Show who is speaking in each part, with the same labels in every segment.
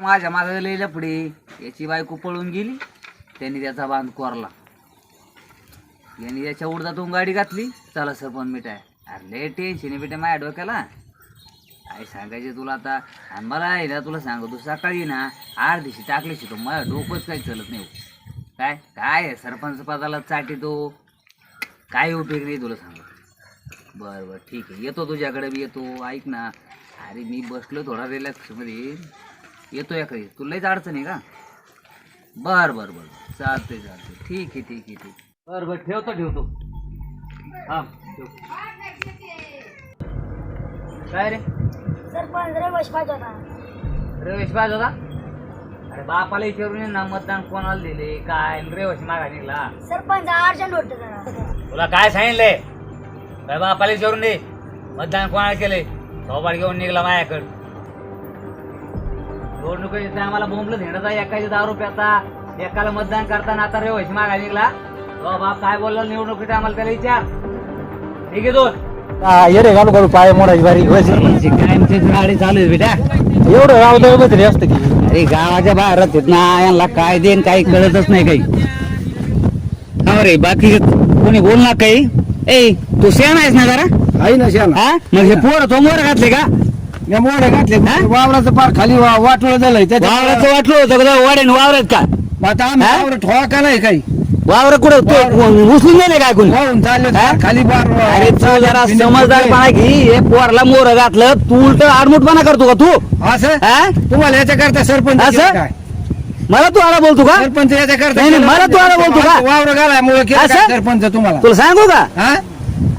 Speaker 1: माझ्या मागे लई पुढे याची बायको पळून गेली त्यांनी त्याचा बांध कोरला. यांनी त्याच्या उडदातून गाडी घातली. चला सरपंच मिठाय. अरे लय टेन्शन बेटे माझ्या डोक्याला. काय सांगायचे तुला आता? आणि मला आहे ना तुला सांगतो सकाळी ना अर्धीशी दिवशी टाकली शिकतो मला डोकंच काही चलत नाही. काय? काय सरपंच पदाला चाटी तो काय उपयोग नाही तुला सांगतो. बरं बरं ठीक आहे. येतो तुझ्याकडे मी येतो. ऐक ना. अरे मी बसलो थोडा रिलॅक्समध्ये येतो याकडे तुला लईच अडचण आहे का? बरं बरं बरं. चालतंय चालतंय. ठीक आहे ठीक आहे ठीक बरं बरं. ठेवतो ठेवतो. हां ठेव. काय रे?
Speaker 2: सरपंच रमेश पाहिजे होता
Speaker 1: रवेश पाहिजे होता अरे बापाला विचारून ये ना मतदान कोणाला दिले काय? आणि रवेश मागा निघला.
Speaker 2: सरपंच अर्जंट होत जरा.
Speaker 1: तुला काय सांगितलंय? काय बापाला विचारून दे. मतदान कोणाला केलंय? सोबाड घेऊन निघला माझ्याकडं. निवडणुकीच्या टायमाला बोंबलं धेण्याचा एकाच्या दहा रुपयाचा एकाला मतदान करताना आता रवेश मागा निघला. तो बाप काय बोलला निवडणुकी टायमाला त्याला विचार. ठीक आहे दोन
Speaker 3: येडे घालू घालू पाय मोडायची बारीक
Speaker 1: कायमची गाडी चालू आहे बेटा.
Speaker 3: एवढं राव दळ तरी असतं की.
Speaker 1: अरे गावाच्या बाहेर ना. यांना काय देन काही कळतच नाही काही. हा रे बाकी कोणी बोल ना काही? ए तू शेण आहेस ना जरा?
Speaker 3: आई ना शाला
Speaker 1: हा? म्हणजे पोर समोर घातले का?
Speaker 3: मी मोडे घातले? वावराचं पार खाली वाटोळं झालंय
Speaker 1: वावराचं वाटलं होतं का? वाड्यान वावरात का?
Speaker 3: आता आम्ही
Speaker 1: हा?
Speaker 3: वावर ठोवा का नाही काही.
Speaker 1: वावर कुठं? उचलून गेले काय कोणी?
Speaker 3: चालले
Speaker 1: हा?
Speaker 3: खाली बार
Speaker 1: अरे तू जरा समजदारपणा घे. हे पोरला मोर घातलं तू उलट आडमुटपणा करतो का तू?
Speaker 3: असं?
Speaker 1: हा?
Speaker 3: तुम्हाला याच्या करता सरपंच
Speaker 1: असं?
Speaker 3: केलं काय?
Speaker 1: मला तू आला बोलतो का?
Speaker 3: सरपंच याच्या करता
Speaker 1: नाही, नाही, मला तू आला बोलतो का?
Speaker 3: वावर घालायमुळे केलं
Speaker 1: असं?
Speaker 3: काय सरपंच तुम्हाला?
Speaker 1: तुला सांगू का?
Speaker 3: हा?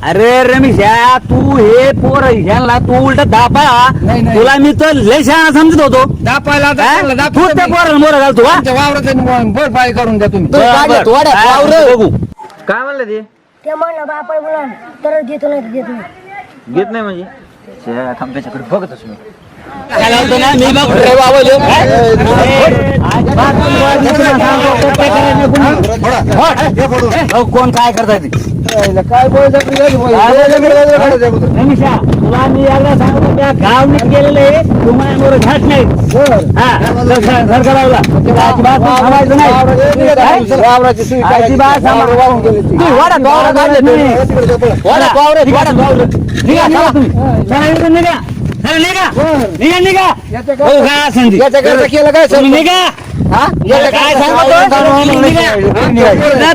Speaker 1: अरे रमेशा तू हे पोर ह्याला तू उलट दापा
Speaker 3: नाही, नाही.
Speaker 1: तुला मी तर लय शहाणा समजत होतो
Speaker 3: दापायला
Speaker 1: हा? तू
Speaker 3: दापायला
Speaker 1: त्या
Speaker 3: मी.
Speaker 1: पोराला मोर घालतो का
Speaker 3: तुमच्या वावराचं भरपाई करून द्या तुम्ही
Speaker 1: बरं, बरं. काय म्हणतो बघू
Speaker 4: काय म्हणलं ते
Speaker 2: ते म्हणलं बापा बोला तर देतो नाही तर देत नाही
Speaker 4: घेत नाही म्हणजे बघतच मी
Speaker 1: ना मी बघ रे बाबा कोण काय करताय ते
Speaker 3: काय
Speaker 1: रमेशा तुला मी एकदा सांगतो त्या गेलेलं आहे तुम्हाला मोर घाट नाही हा सरकारला अजिबात थांबायचं नाही
Speaker 3: वावराची सुई काय
Speaker 1: अजिबात
Speaker 3: वावर वाहून गेली ती.
Speaker 1: तू वाडा, वावरात काढले तुम्ही. वाडा, वावरात, वाडा, वावरात. निघा, निघा तुम्ही. चला, इकडून निघा. चला, निघा. निघा, निघा. हो, काय असेल ते.
Speaker 3: याच्याकरता केलं काय
Speaker 1: तुम्ही? निघा.
Speaker 3: हा?
Speaker 1: काय सांगतो?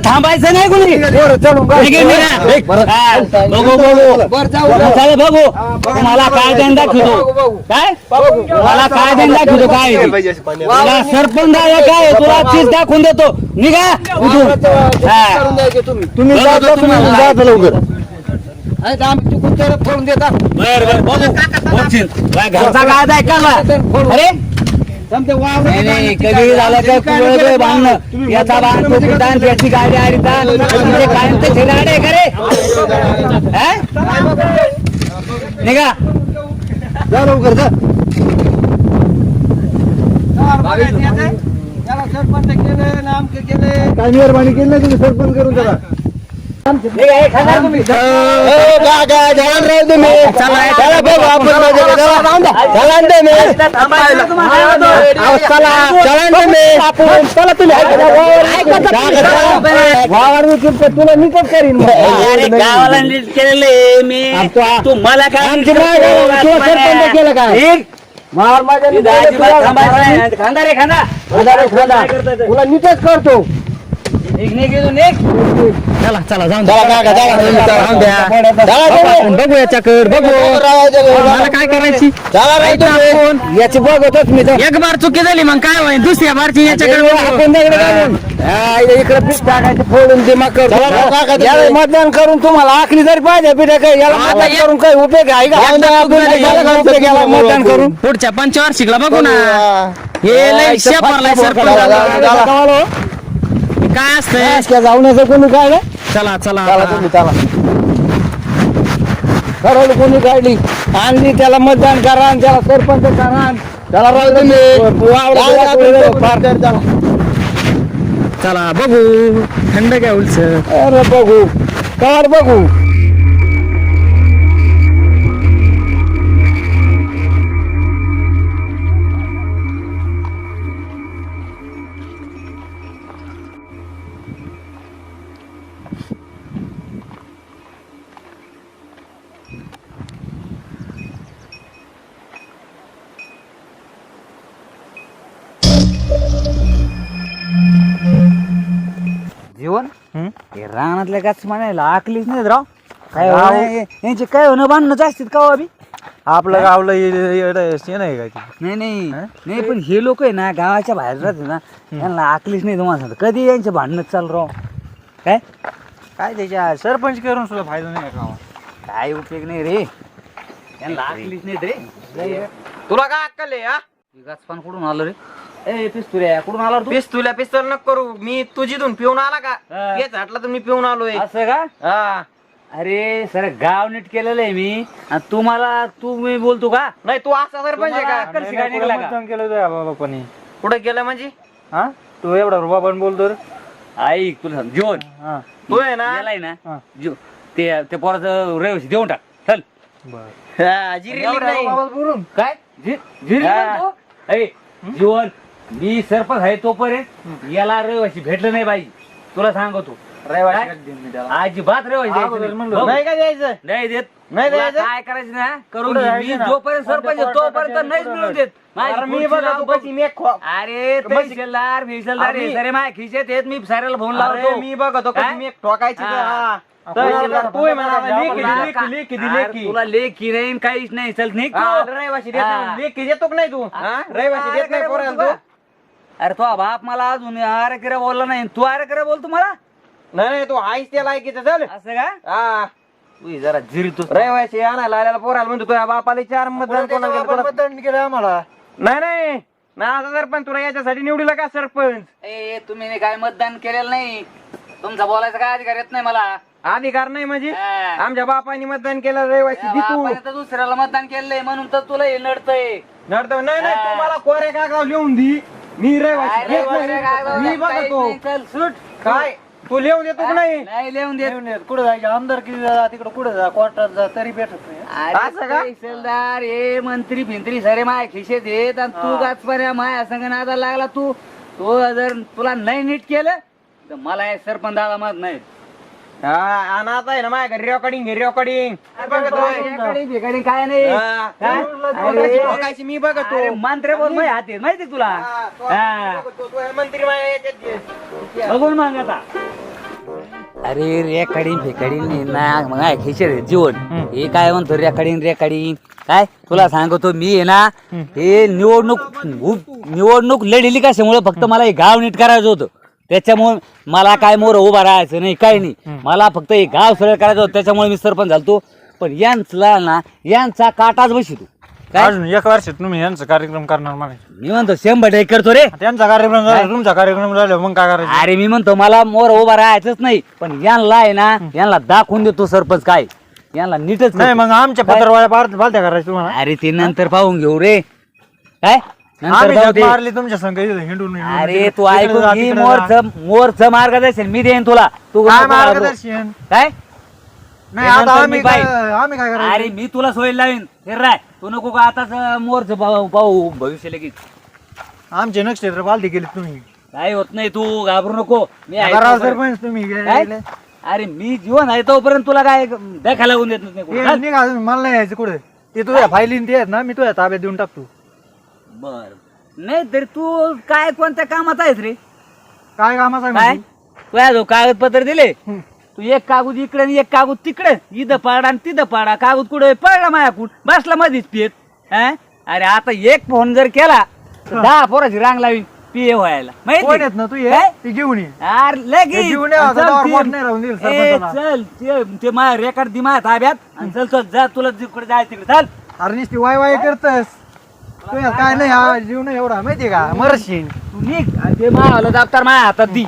Speaker 1: थांबायचं नाही कुणी? बघू बघू. बघू. तुम्हाला काय देण दाखवतो काय? मला काय देण दाखवतो काय? तुला सरपंच आहे काय? तुला चीज दाखवून देतो. निघा
Speaker 3: तुम्ही. लवकर. देतात
Speaker 1: बर बर घरचा काय ऐकायला अरे कधी झालं काय कुळ बांधणं याचा बांध तो त्याची गाडी आली म्हणजे कायम ते ठिराडे आहे का रे हा? निघा.
Speaker 3: जा लवकर जा. काय मेहरबानी केली नाही तुम्ही? सरपंच करून त्याला? तुला करीन
Speaker 1: गावाला नीट केलेले मी तुम्हाला काय
Speaker 3: केलं काय?
Speaker 1: ठीक.
Speaker 3: माझ्या तुला-
Speaker 1: खांदा रे खांदा
Speaker 3: खांदा रे खांदा. तुला नीटच करतो
Speaker 1: निघ निघ इथून निघ चला चला जाऊन
Speaker 3: बघू याच्याकडे बघू मला काय करायची याची बघतच मी
Speaker 4: एक बार चुकी झाली मग काय होईल दुसऱ्या बारची
Speaker 3: इकडे पीठ टाकायचं फोडून दिमाग मतदान करून तुम्हाला आखली जरी पाहिजे पिढ्या काही याला मतदान करून काही उपयोग आहे का मतदान करून
Speaker 4: पुढच्या पंचवार्षिकला बघू ना हे लय शेपारलाय सरपंच काय असतंय?
Speaker 3: जाऊन कोणी काय रे?
Speaker 4: चला चला
Speaker 3: चला तुम्ही चला. ठरवलं कोणी काढली? आणली त्याला मतदान करा आणि त्याला सरपंच करा आणि त्याला राहू तुम्ही वावरात फार. तर चला.
Speaker 4: चला बघू. थंड घ्या उलस
Speaker 3: अरे बघू. कार बघू.
Speaker 1: जीवन?
Speaker 5: हं?
Speaker 1: हे रानातल्या गाच म्हणायला आकलीच नाही राव. काय
Speaker 5: राव.
Speaker 1: होणं हे- यांचे काय होणं? बांधणंच असतात का हो अभि
Speaker 5: आपलं गावलं काय ते?
Speaker 1: नाही नाही.
Speaker 5: हं?
Speaker 1: नाही पण हे लोक आहे ना गावाच्या बाहेर राहते ना यांना आकलीच नाही तुम्हाला सांगतो. कधी यांचे भांडणच चाल राव? काय?
Speaker 5: काय त्याच्या सरपंच करून सुद्धा फायदा नाही गावात
Speaker 1: काय उपयोग नाही रे? यांना आकलीच नाही रे
Speaker 4: तुला काय अक्कल आहे हा?
Speaker 1: गाचपान कुठून आलं रे? ए पिस्तुऱ्या कुठून आला रे तू?
Speaker 4: पिस्तुल्या पिस्तल नको करू. मी तुझीतून पिऊन आला का?
Speaker 1: हा.
Speaker 4: तेच हटला तर मी पिऊन आलोय.
Speaker 1: असं का?
Speaker 4: हा.
Speaker 1: अरे सर गाव नीट केलेलं आहे मी. आणि तुम्हाला तू मी बोलतो का?
Speaker 4: नाही तू असा सरपंच आहे
Speaker 1: तुम्हाला
Speaker 4: का
Speaker 1: अक्कल शिकाय निघाला का?
Speaker 5: मतदान केलं होतं बाबांनी
Speaker 4: कुठे गेलं म्हणजे?
Speaker 5: हा? तू एवढा रुबा पण बोलतो रे.
Speaker 1: ऐक तुला सांग
Speaker 5: हा.
Speaker 4: तू आहे ना?
Speaker 1: यालाय ना?
Speaker 5: हा.
Speaker 1: जीव ते ते पोराचं रहिवासी देऊन टाक. चल.
Speaker 5: बर.
Speaker 4: हा, नाही
Speaker 5: बोलून?
Speaker 1: काय? झि- झिरली
Speaker 4: हा.
Speaker 1: म्हणतो? ऐ, जीवन मी सरपंच आहे तोपर्यंत याला रहिवासी भेटलं नाही बाई तुला सांगतो अजिबात रहिवासी द्यायचं
Speaker 5: अगोदर
Speaker 1: नाही.
Speaker 5: म्हणलं.
Speaker 1: बघ,
Speaker 4: नाही का द्यायचं
Speaker 1: नाही देत
Speaker 4: नाही
Speaker 1: तुला
Speaker 4: द्यायचं?
Speaker 1: काय करायचं ना करून
Speaker 5: पुढे
Speaker 1: घे.
Speaker 5: जायचं
Speaker 1: मी
Speaker 5: ना.
Speaker 1: जोपर्यंत सरपंच आहे, तोपर्यंत नाहीच मिळून देत माझी
Speaker 4: अरे मी
Speaker 1: खुर्ची
Speaker 4: बघा
Speaker 1: लाव,
Speaker 4: तू
Speaker 1: बघ.
Speaker 4: कशी मी खो-
Speaker 1: अरे तहसीलदार सारे माझ्या खिशात आहेत मी साऱ्याला फोन
Speaker 4: अरे
Speaker 1: लावतो
Speaker 4: मी बघतो
Speaker 1: काय?
Speaker 4: कशी मी ठोकायची तर,
Speaker 1: हा.
Speaker 4: हा.
Speaker 5: तुला
Speaker 4: तू आहे म्हणा,
Speaker 5: तुला
Speaker 4: लेकी
Speaker 1: तुला
Speaker 4: दिली,
Speaker 1: का-
Speaker 4: लेकी दिली,
Speaker 1: अरे
Speaker 4: लेकी.
Speaker 1: तुला लेखी नाही काहीच नाही चल निघ तू.
Speaker 4: रहिवासी देत
Speaker 1: हा.
Speaker 4: नाही. लेकी देतो का नाही तू हा? रहिवासी देत नाही पोराला तू
Speaker 1: अरे तो बाप मला अजून अरे किरा बोलला नाही. तू अरे किरा बोलतो मला
Speaker 4: नाही नाही, तू आईस त्या लायकीचं चल.
Speaker 1: असं का?
Speaker 4: हा.
Speaker 1: तू जरा जिरतो
Speaker 4: रहिवासी आणायला आलेला पोराला म्हणतो तुझ्या बापाला चार मतदान कोणाला केलं? कोणाला-
Speaker 5: मतदान केलं आम्हाला.
Speaker 4: नाही नाही. ना आता सरपंच तुला याच्यासाठी निवडीला का सरपंच?
Speaker 1: ए तुम्ही नाही काय मतदान केलेलं नाही. तुमचा बोलायचा काय अधिकार येत नाही मला.
Speaker 4: अधिकार नाही म्हणजे?
Speaker 1: हा.
Speaker 4: आमच्या बापाने मतदान केलं रहिवासी
Speaker 1: तर दुसऱ्याला मतदान केलंय म्हणून तर तुला हे नडतंय.
Speaker 4: नडतो नाही नाही. तू मला कोरे कागदाव लिहून दे. मी रहिवासी
Speaker 1: अरे
Speaker 4: देत
Speaker 1: वगैरे काय
Speaker 4: नाही. मी
Speaker 1: काहीच
Speaker 4: बघतो
Speaker 1: नाही, चल सुट.
Speaker 4: काय? तू लिहून देतो का नाही?
Speaker 1: नाही लिहून देत.
Speaker 5: कुठे जायचं? आमदार किती जा तिकडे कुठे जा? कोर्टात जा तरी भेटत नाही.
Speaker 4: असं का?
Speaker 1: अरे तहसीलदार हे मंत्री भिंत्री सारे माया खिशेत येत आणि तू गाचपर्या माया संग नादा लागला तू. तो जर तुला नाही नीट केलं तर मला हे सरपंच दादा मत नाही.
Speaker 4: हा आणि आता आहे ना माझ्या घरी रेकॉर्डिंग घे रेकॉर्डिंग
Speaker 1: रेकॉर्डिंग बिकॉर्डिंग काय नाही? अरे,
Speaker 4: मी बघतो.
Speaker 1: अरे मंत्री बोल माझ्या हात माहिती तुला.
Speaker 4: हा, तो-
Speaker 1: हा.
Speaker 4: तो- तो मंत्री माझ्या याच्यात घे.
Speaker 1: बघून मग आता. अरे रेकॉर्डिंग फेकॉर्डिंग ना मग आहे जीवन. हे काय म्हणतो रेकॉर्डिंग रेकॉर्डिंग काय? तुला सांगतो मी आहे ना हे निवडणूक उ- निवडणूक लढली कशामुळे? फक्त मला हे गाव नीट करायचं होतं. त्याच्यामुळे मला काय मोर उभा राहायचं नाही काही नाही. मला फक्त हे गाव सरळ करायचं होतं त्याच्यामुळे मी सरपंच झालतो. पण यांचा ना यांचा काटाच काय?
Speaker 5: अजून एक वर्षात तुम्ही यांचा कार्यक्रम करणार मला
Speaker 1: मी म्हणतो शंभर टक्के करतो रे.
Speaker 5: त्यांचा कार्यक्रम झाला तुमचा कार्यक्रम झाला मग काय करायचं?
Speaker 1: अरे मी म्हणतो मला मोर उभा राहायचंच नाही पण यांना आहे ना यांना दाखवून देतो सरपंच काय. यांना नीटच
Speaker 5: नाही. मग आमच्या पत्रवाळ्या पार पालत्या करायचं तुम्हाला.
Speaker 1: अरे ते नंतर पाहून घेऊ रे. काय? नंतर
Speaker 5: आम्ही
Speaker 1: जाऊ
Speaker 5: जग
Speaker 1: दे.
Speaker 5: मारली तुमच्या संघ इथं हिंडून हिंडून.
Speaker 1: अरे तू
Speaker 5: तिकडे
Speaker 1: ऐकून
Speaker 5: जा,
Speaker 1: घे
Speaker 5: तिकडे जा.
Speaker 1: मोरचं मोरचं मार्गदर्शन मी देईन तुला तू
Speaker 5: काय
Speaker 1: नको घाबरू.
Speaker 5: मार्गदर्शन
Speaker 1: काय
Speaker 5: नाही
Speaker 1: ते
Speaker 5: आता
Speaker 1: नंतर
Speaker 5: आम्ही
Speaker 1: मी
Speaker 5: काय
Speaker 1: पाहीन.
Speaker 5: आम्ही काय करायचं
Speaker 1: अरे मी तुला सोय लावीन हे राय तू नको का आताच मोरचं पाहू पाहू भविष्य लगेच
Speaker 5: आमचे नक्षत्र पालती केली तुम्ही
Speaker 1: काय होत नाही तू घाबरू नको मी आहे
Speaker 5: करा
Speaker 1: तोपर्यंत.
Speaker 5: सरपंच तुम्ही
Speaker 1: काय?
Speaker 5: गेले.
Speaker 1: अरे मी जीवन आहे तोपर्यंत तुला काय देखायला लागून देत नाही कुठं.
Speaker 5: ते
Speaker 1: चल.
Speaker 5: निघा तुम्ही, मला नाही यायचं कुठे ते तुझ्या फायलीन ते आहेत ना मी तुझ्या ताब्यात देऊन टाकतो
Speaker 1: बर. नाही तरी तू काय कोणत्या कामात आहेस रे?
Speaker 5: काय कामाचा
Speaker 1: काय?
Speaker 5: आहे
Speaker 1: तुझ्या जो कागदपत्र दिले. तू एक कागद इकडे आणि एक कागद तिकडे. इथं पाडा आणि तिथं पाडा. कागद कुठे पडला मायाकून बसला मधीच पियत हं? अरे आता एक फोन जर केला तर दहा पोराची रांग लावी पिये व्हायला.
Speaker 5: कोण
Speaker 1: माहिती
Speaker 5: आहेत ना तू ये
Speaker 1: काय?
Speaker 5: ते घेऊन ये.
Speaker 1: अरे लगेच.
Speaker 5: हे जीवन आहे,
Speaker 1: चल ते-
Speaker 5: पोट नाही राहून देईल
Speaker 1: ए,
Speaker 5: सरपंचाला.
Speaker 1: चल. ते- ते माझ्या रेकॉर्ड दि माझ्या ताब्यात. आणि चल चल जा तुला जिकडे जायचं तिकडे. चल.
Speaker 5: अरे नुसती वाय वाय करतस तुझ्या काय नाही हा जीव नाही एवढा माहितीये का? मरशीन
Speaker 1: तू निघ. आणि ते माझ्या दप्तर माझ्या हातात दी.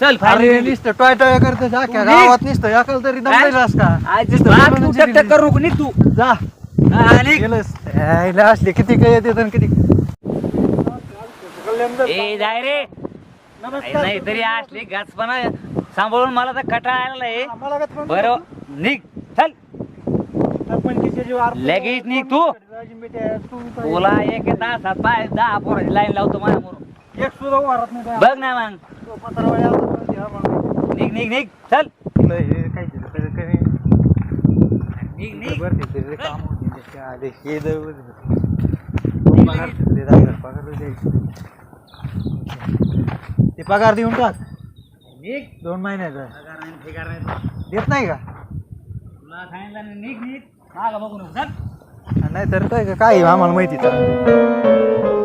Speaker 1: चल
Speaker 5: अरे
Speaker 1: फायनली.
Speaker 5: नुसतं टॉय टॉय करतस अख्ख्या
Speaker 1: तू निघ.
Speaker 5: गावात नुसतं अकल तरी का?
Speaker 1: टक करू नको निघ तू.
Speaker 5: जा.
Speaker 1: हा, निघ.
Speaker 5: गेलस. यायला असले किती काय येते आणि किती?
Speaker 1: ए जाय रे. नाही तरी असले गाचपणा. सांभाळून मला तर कटाळा आलेला आहे बरं निघ. चल. लगेच निघ तू. तुला एक तासात पाय दहा पोराची लाईन लावतो माझ्या म्हणून
Speaker 5: एक सुद्धा वारत नाही
Speaker 1: बघ ना मग. निघ निघ निघ. चल. निघ निघ.
Speaker 5: पगार. ते पगार देऊन टाक. दोन महिन्याचा. देत नाही का?
Speaker 1: तुला सांगितलं निघ निघ. मागं बघू नको चल.
Speaker 5: नाही तर काय काय आम्हाला माहिती तर